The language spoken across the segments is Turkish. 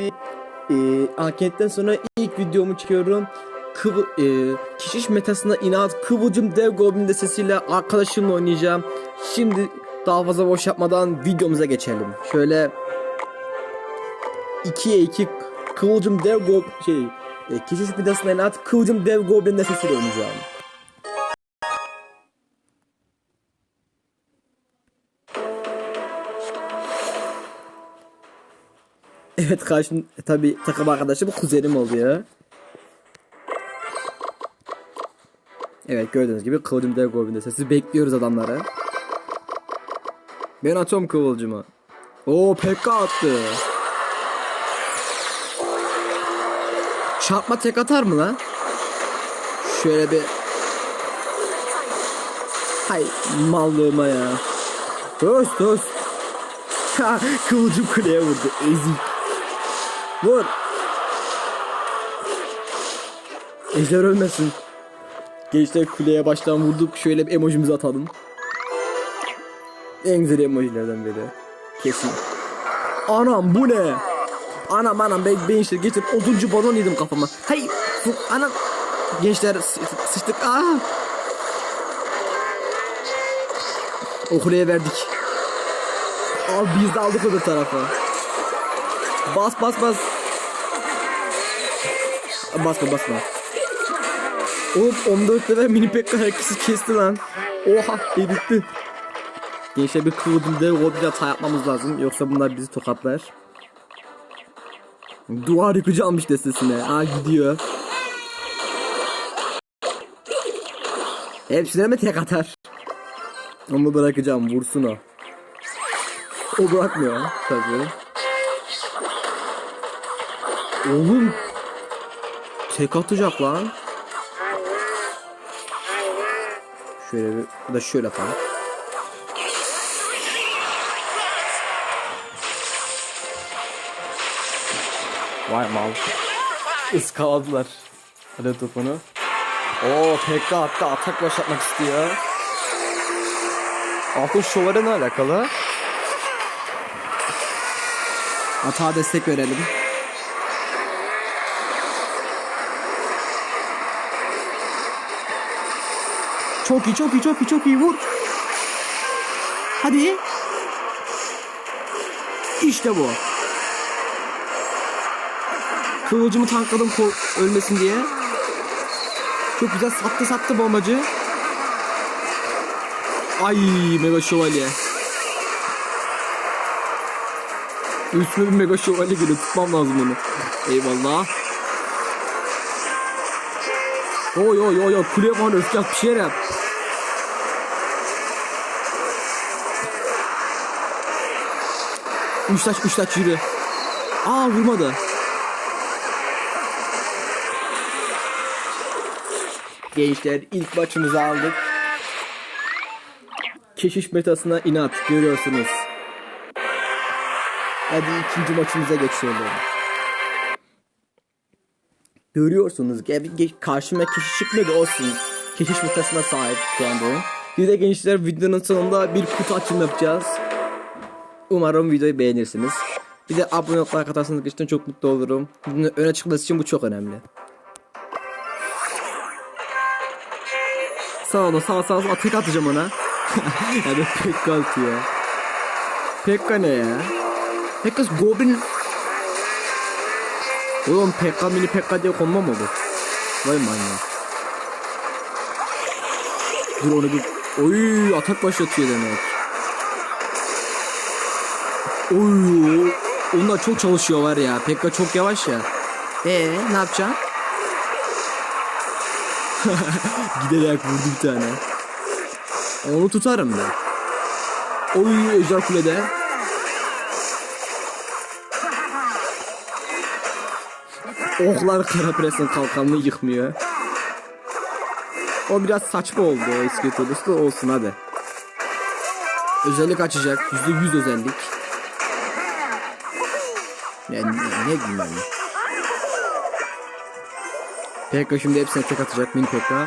bir e, anketten sonra ilk videomu çekiyorum. Kıvı, e, kişiş metasına inat Kıvılcım Dev Goblin sesiyle arkadaşımla oynayacağım. Şimdi daha fazla boş yapmadan videomuza geçelim. Şöyle 2'ye 2 Kıvılcım Dev Goblin şey e, kişiş metasına inat Kıvılcım Dev Goblin sesiyle oynayacağım. Evet karşım tabi takım arkadaşı bu kuzenim oluyor. Evet gördüğünüz gibi Kıvılcım Dev Goblin'de sesi bekliyoruz adamları. Ben atıyorum Kıvılcım'ı. Oo Pekka attı. Çarpma tek atar mı lan? Şöyle bir... Hay mallığıma ya. Dost dost. Ha, Kıvılcım kuleye vurdu. Ezik. Vur. Ejder ölmesin. Gençler kuleye baştan vurduk. Şöyle bir emojimizi atalım. En güzel emojilerden biri. Kesin. Anam bu ne? Anam anam ben, ben işte geçtim 30. balon yedim kafama. Hay bu anam. Gençler sı- sıçtık. Aa. O kuleye verdik. Al biz de aldık öbür tarafa. Bas bas bas. Basma basma. Oğlum 14 lira mini pekka herkesi kesti lan. Oha eritti. Gençler bir kıvıldım dev o bir hata yapmamız lazım. Yoksa bunlar bizi tokatlar. Duvar yıkıcı almış destesine. Aa gidiyor. Hepsine mi tek atar? Onu bırakacağım vursun o. O bırakmıyor tabii. Oğlum. Tek atacak lan. Şöyle bir da şöyle falan. Vay mal. Iskaladılar. Hadi topunu. Oo PK hatta atak başlatmak istiyor. Altın şovara ne alakalı? Atağa destek verelim. Çok iyi, çok iyi, çok iyi, çok iyi vur. Hadi. İşte bu. Kıvılcımı tankladım ölmesin diye. Çok güzel sattı sattı bombacı. Ay mega şövalye. Üstüme bir mega şövalye geliyor tutmam lazım onu. Eyvallah. Oy oy oy oy kuleye falan öfke bir şeyler yap. Üç taş yürü. Aa vurmadı. Gençler ilk maçımızı aldık. Keşiş metasına inat görüyorsunuz. Hadi ikinci maçımıza geçelim. Görüyorsunuz karşıma keşiş çıkmadı olsun. Keşiş metasına sahip şu anda. Bir de gençler videonun sonunda bir kutu açılımı yapacağız. Umarım videoyu beğenirsiniz. Bir de abone olmayı katarsanız gerçekten çok mutlu olurum. Videonun öne çıkması için bu çok önemli. Sağ olun sağ sağ sağ tek atacağım ona. ya da Pekka atıyor. Pekka ne ya? Pekka Goblin Oğlum Pekka mini Pekka diye konma mı bu? Vay manyak. Dur onu bir... Oy atak başlatıyor demek. Oy onlar çok çalışıyor var ya. Pekka çok yavaş ya. Ee ne yapacaksın? Giderek vurdu bir tane. Onu tutarım ben. Oy ejder kulede. Oklar kara presin kalkanını yıkmıyor. O biraz saçma oldu o iskeletolüsü olsun hadi. Özellik açacak. Yüzde yüz özellik. Yani ne, diyeyim ben? Pekka şimdi hepsine tek atacak mini Pekka.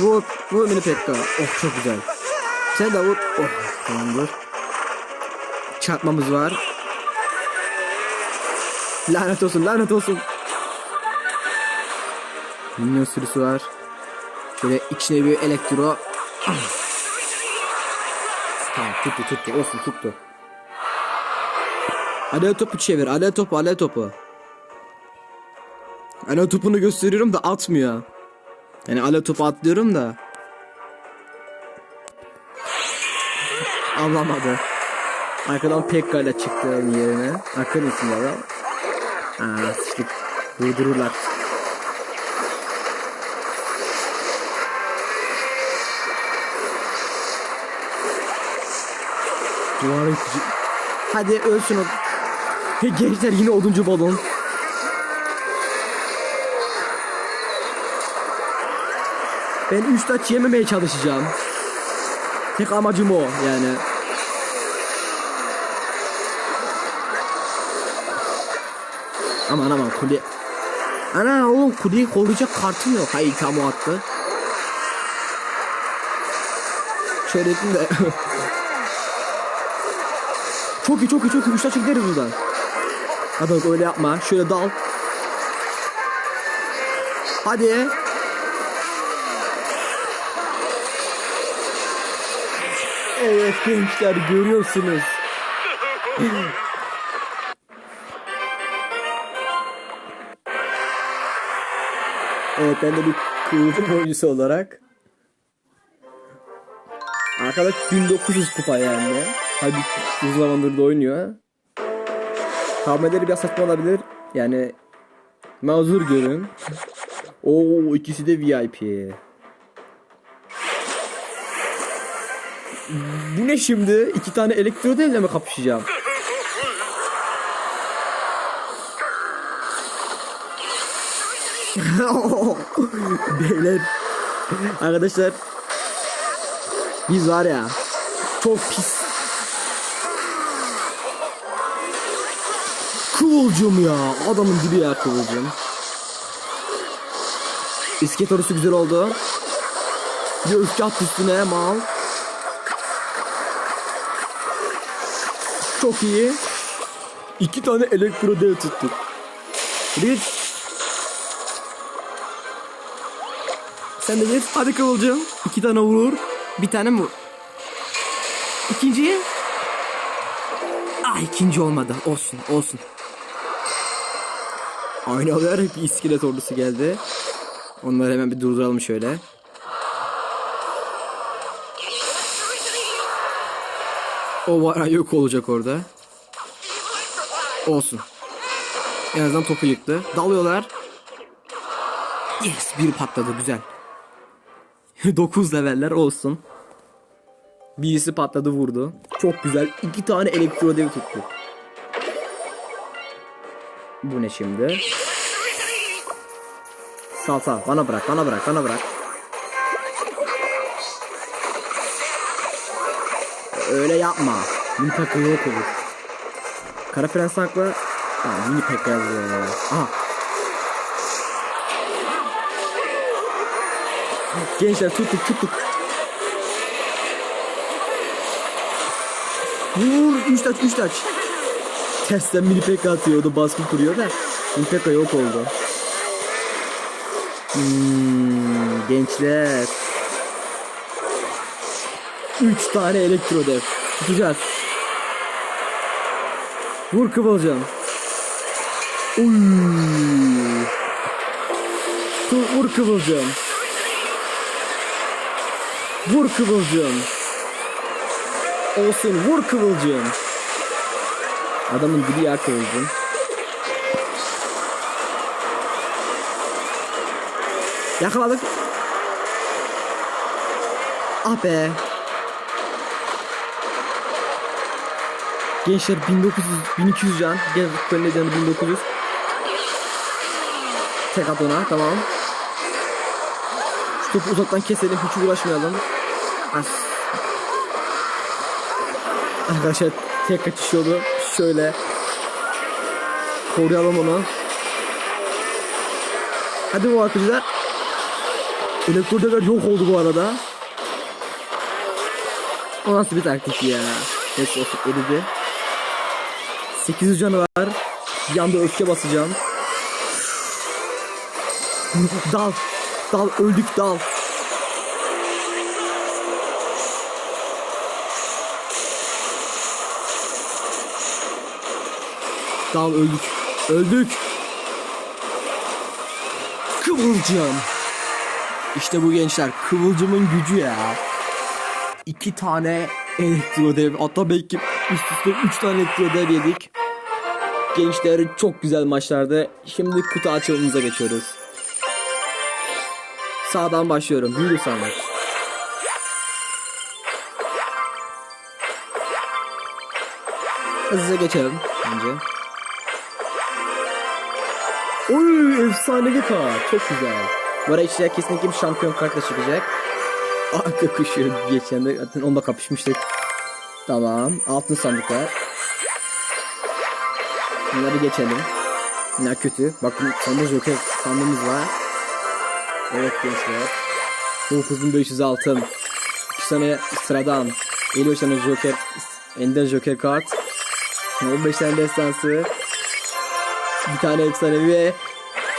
Vur, vur mini Pekka. Oh çok güzel. Sen de vur. Oh tamamdır. Çarpmamız var. Lanet olsun lanet olsun. Minyon sürüsü var. Şöyle içine bir elektro. Tamam tuttu tuttu olsun tuttu. Alev topu çevir alev topu alev topu. Alev topunu gösteriyorum da atmıyor. Yani alev topu atlıyorum da. Anlamadı. Arkadan Pekka çıktı yerine. Arkanın içinde adam. Aa sıçtık. Durdururlar. Duvarı yıkıcı. Hadi ölsün o. Gençler yine oduncu balon. Ben 3 taç yememeye çalışacağım. Tek amacım o yani. Aman aman kule. Ana oğlum kuleyi koruyacak kartım yok. Hayır tam o attı. Şöyle ettim de. çok iyi çok iyi çok iyi. Üç taç gideriz buradan. Hadi bak öyle yapma. Şöyle dal. Hadi. Evet gençler görüyorsunuz. evet ben de bir kıvılcım oyuncusu olarak. Arkadaş 1900 kupa yani. Halbuki uzun zamandır da oynuyor. Tahminleri biraz saçma olabilir. Yani mazur görün. Oo ikisi de VIP. Bu ne şimdi? İki tane elektro devle mi kapışacağım? Beyler. Arkadaşlar. Biz var ya. Çok pis. Kıvılcım ya. Adamın dibi ya kıvılcım. İsket orası güzel oldu. Bir öfke attı üstüne mal. Çok iyi. İki tane elektro dev tuttuk. Bir. Sen de git. Hadi Kıvılcım. İki tane vurur. Bir tane mi? İkinciyi. Ah ikinci olmadı. Olsun olsun. Olarak bir iskelet ordusu geldi. Onları hemen bir durduralım şöyle. O var yok olacak orada. Olsun. En azından topu yıktı. Dalıyorlar. Yes bir patladı güzel. 9 leveller olsun. Birisi patladı vurdu. Çok güzel. İki tane elektro dev tuttu. Bu ne şimdi? Sal sal bana bırak bana bırak bana bırak. Öyle yapma. Mini Pekka yok olur. Kara Prens Tank'la ha, Mini Pekka yazıyor ya. Aha. Gençler tuttuk tuttuk. Vur 3 taç 3 taç. Testten Mini Pekka atıyor o da baskın kuruyor da. Mini Pekka yok oldu. Hmm, gençler. 3 tane elektro dev. Tutacağız. Vur Kıvılcım. Uy. Vur Kıvılcım. Vur Kıvılcım. Olsun vur Kıvılcım. Adamın dili ya Kıvılcım. Yakaladık. Ah be. Gençler 1900 1200 can. Gel canı 1900. Tek at tamam. Şu topu uzaktan keselim hiç uğraşmayalım. As. Arkadaşlar tek kaçış yolu şöyle. Koruyalım onu. Hadi bu arkadaşlar. Elektrodeler yok oldu bu arada. O nasıl bir taktik ya? Neyse eridi. 800 canı var. Bir anda öfke basacağım. dal. Dal öldük dal. Dal öldük. Öldük. Kıvılcım. İşte bu gençler kıvılcımın gücü ya. İki tane elektro dev hatta belki üst üste üç tane elektro dev yedik. Gençler çok güzel maçlardı. Şimdi kutu açılımımıza geçiyoruz. Sağdan başlıyorum. Büyülü sandık. Hızlıca geçelim bence. Oy efsanevi kart. Çok güzel. Bu arada içler kesinlikle bir şampiyon kartla çıkacak. Arka kuşu geçen de zaten onunla kapışmıştık. Tamam. Altın sandıklar. Bunları geçelim. Ne kötü. Bakın sonunda Joker sandığımız var. Evet gençler. 9500 altın. 2 tane sıradan. 55 tane Joker. Ender Joker kart. 15 tane destansı. Bir tane efsanevi ve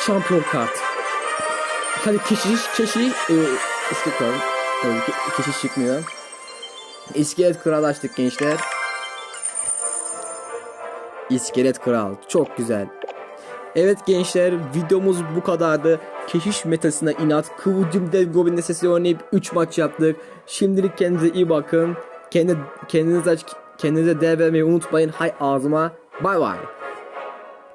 şampiyon kart. Hadi keşiş keşi e, ki keşiş çıkmıyor. İskelet kral açtık gençler. İskelet kral çok güzel. Evet gençler videomuz bu kadardı. Keşiş metasına inat Kıvılcım Dev Goblin'de sesi oynayıp 3 maç yaptık. Şimdilik kendinize iyi bakın. Kendi, kendinize, kendinize değer vermeyi unutmayın. Hay ağzıma. Bay bay.